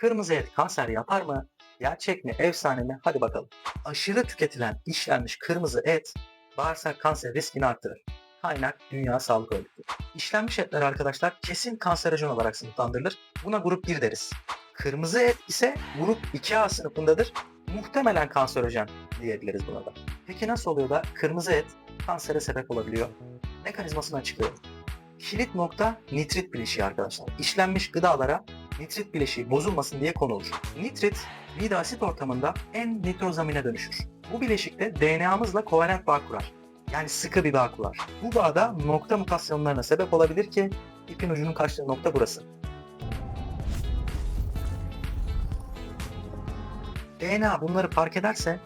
Kırmızı et kanser yapar mı? Gerçek mi, efsane mi? Hadi bakalım. Aşırı tüketilen işlenmiş kırmızı et bağırsak kanser riskini arttırır. Kaynak Dünya Sağlık Örgütü. İşlenmiş etler arkadaşlar kesin kanserojen olarak sınıflandırılır. Buna grup 1 deriz. Kırmızı et ise grup 2A sınıfındadır. Muhtemelen kanserojen diyebiliriz buna da. Peki nasıl oluyor da kırmızı et kansere sebep olabiliyor? Mekanizmasını açıklıyorum. Kilit nokta nitrit bileşiği arkadaşlar. İşlenmiş gıdalara nitrit bileşiği bozulmasın diye konulur. Nitrit bir asit ortamında en nitrozamine dönüşür. Bu bileşikte DNA'mızla kovalent bağ kurar. Yani sıkı bir bağ kurar. Bu bağda nokta mutasyonlarına sebep olabilir ki ipin ucunun kaçtığı nokta burası. DNA bunları fark ederse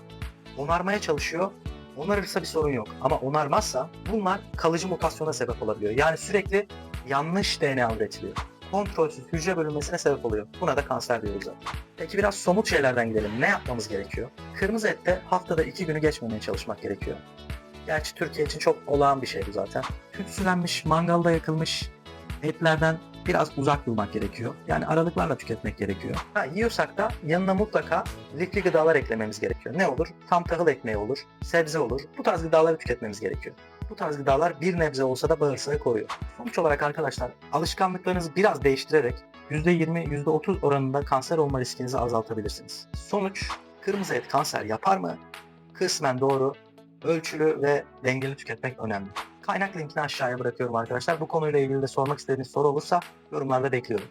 onarmaya çalışıyor. Onarırsa bir sorun yok. Ama onarmazsa bunlar kalıcı mutasyona sebep olabiliyor. Yani sürekli yanlış DNA üretiliyor. Kontrolsüz hücre bölünmesine sebep oluyor. Buna da kanser diyoruz zaten. Peki biraz somut şeylerden gidelim. Ne yapmamız gerekiyor? Kırmızı ette haftada iki günü geçmemeye çalışmak gerekiyor. Gerçi Türkiye için çok olağan bir şey bu zaten. Tütsülenmiş, mangalda yakılmış etlerden biraz uzak durmak gerekiyor. Yani aralıklarla tüketmek gerekiyor. Ha, yiyorsak da yanına mutlaka lifli gıdalar eklememiz gerekiyor. Ne olur? Tam tahıl ekmeği olur, sebze olur. Bu tarz gıdaları tüketmemiz gerekiyor. Bu tarz gıdalar bir nebze olsa da bağırsağı koruyor. Sonuç olarak arkadaşlar alışkanlıklarınızı biraz değiştirerek %20, %30 oranında kanser olma riskinizi azaltabilirsiniz. Sonuç, kırmızı et kanser yapar mı? Kısmen doğru, ölçülü ve dengeli tüketmek önemli. Kaynak linkini aşağıya bırakıyorum arkadaşlar. Bu konuyla ilgili de sormak istediğiniz soru olursa yorumlarda bekliyorum.